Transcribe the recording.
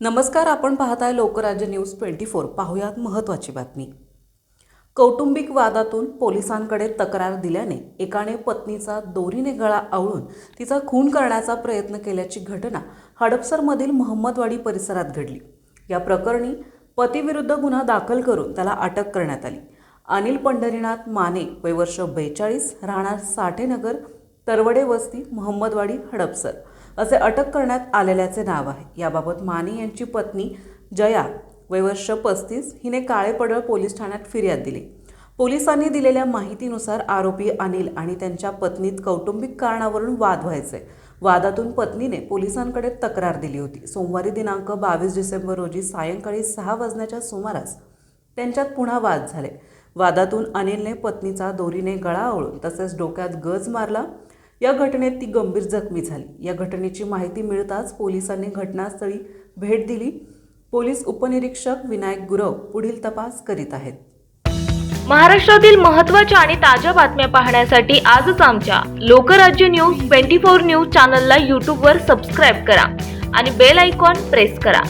नमस्कार आपण पाहताय लोकराज्य न्यूज ट्वेंटी फोर. पाहुयात महत्त्वाची बातमी. कौटुंबिक वादातून पोलिसांकडे तक्रार दिल्याने एकाने पत्नीचा दोरीने गळा आवळून तिचा खून करण्याचा प्रयत्न केल्याची घटना हडपसरमधील महम्मदवाडी परिसरात घडली. या प्रकरणी पतीविरुद्ध गुन्हा दाखल करून त्याला अटक करण्यात आली. अनिल पंढरीनाथ माने वय वर्ष बेचाळीस राहणार साठेनगर तरवडे वस्ती महम्मदवाडी हडपसर. असे अटक करण्यात आलेल्याचे नाव आहे. याबाबत माने यांची पत्नी जया वयवर्ष पस्तीस हिने काळेपडळ पोलीस ठाण्यात फिर्याद दिली. पोलिसांनी दिलेल्या माहितीनुसार आरोपी अनिल आणि त्यांच्या पत्नीत कौटुंबिक कारणावरून वाद व्हायचे. वादातून पत्नीने पोलिसांकडे तक्रार दिली होती. सोमवारी दिनांक बावीस डिसेंबर रोजी सायंकाळी सहा वाजण्याच्या सुमारास त्यांच्यात पुन्हा वाद झाले. वादातून अनिलने पत्नीचा दोरीने गळा ओळून तसेच डोक्यात गज मारला या घटनेत ती गंभीर जखमी झाली. या घटनेची माहिती मिळताच पोलिसांनी घटनास्थळी भेट दिली. पोलीस उपनिरीक्षक विनायक गुरव पुढील तपास करीत आहेत. महाराष्ट्रातील महत्त्वाच्या आणि ताज्या बातम्या पाहण्यासाठी आजच आमच्या Lokrajya news twenty four news चॅनलला यूट्यूबवर सबस्क्राईब करा आणि बेल आयकॉन प्रेस करा.